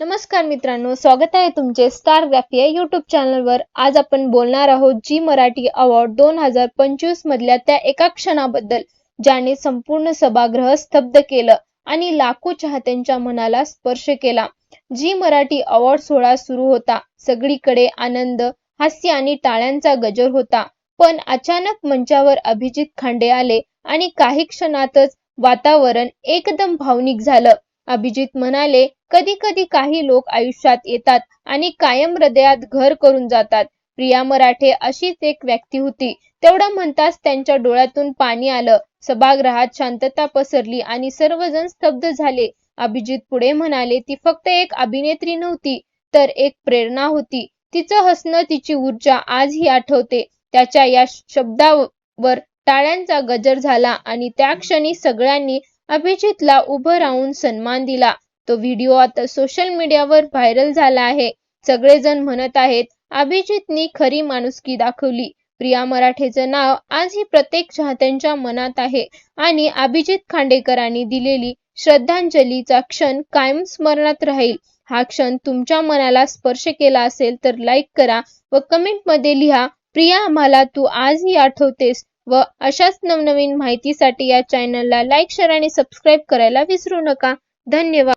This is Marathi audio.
नमस्कार मित्रांनो स्वागत आहे तुमचे स्टार ग्राफी या युट्यूब चॅनलवर आज आपण बोलणार आहोत जी मराठी अवॉर्ड दोन हजार पंचवीस मधल्या त्या एका क्षणाबद्दल ज्याने संपूर्ण सभागृह स्तब्ध केलं आणि लाखो चाहत्यांच्या मनाला स्पर्श केला. जी मराठी अवॉर्ड सोहळा सुरू होता. सगळीकडे आनंद हास्य आणि टाळ्यांचा गजर होता. पण अचानक मंचावर अभिजित खांडे आले आणि काही क्षणातच वातावरण एकदम भावनिक झालं. अभिजित म्हणाले कधी कधी काही लोक आयुष्यात येतात आणि कायम हृदयात घर करून जातात. प्रिया मराठे अशीच एक व्यक्ती होती. तेवढं म्हणताच त्यांच्या डोळ्यातून पाणी आलं. सभागृहात शांतता पसरली आणि सर्वजण स्तब्ध झाले. अभिजित पुढे म्हणाले ती फक्त एक अभिनेत्री नव्हती तर एक प्रेरणा होती. तिचं हसणं तिची ऊर्जा आजही आठवते. त्याच्या या शब्दावर टाळ्यांचा गजर झाला आणि त्या क्षणी सगळ्यांनी अभिजितला उभं राहून सन्मान दिला. तो व्हिडिओ आता सोशल मीडियावर व्हायरल झाला आहे. सगळेजण म्हणत आहेत अभिजितनी खरी माणुसकी दाखवली. प्रिया मराठेचं नाव आजही प्रत्येक चाहत्यांच्या मनात आहे आणि अभिजित खांडेकरांनी दिलेली श्रद्धांजलीचा क्षण कायम स्मरणात राहील. हा क्षण तुमच्या मनाला स्पर्श केला असेल तर लाईक करा व कमेंटमध्ये लिहा प्रिया आम्हाला तू आजही आठवतेस. व अशाच नवनवीन माहितीसाठी या चॅनलला लाईक शेअर आणि सबस्क्राईब करायला विसरू नका. धन्यवाद.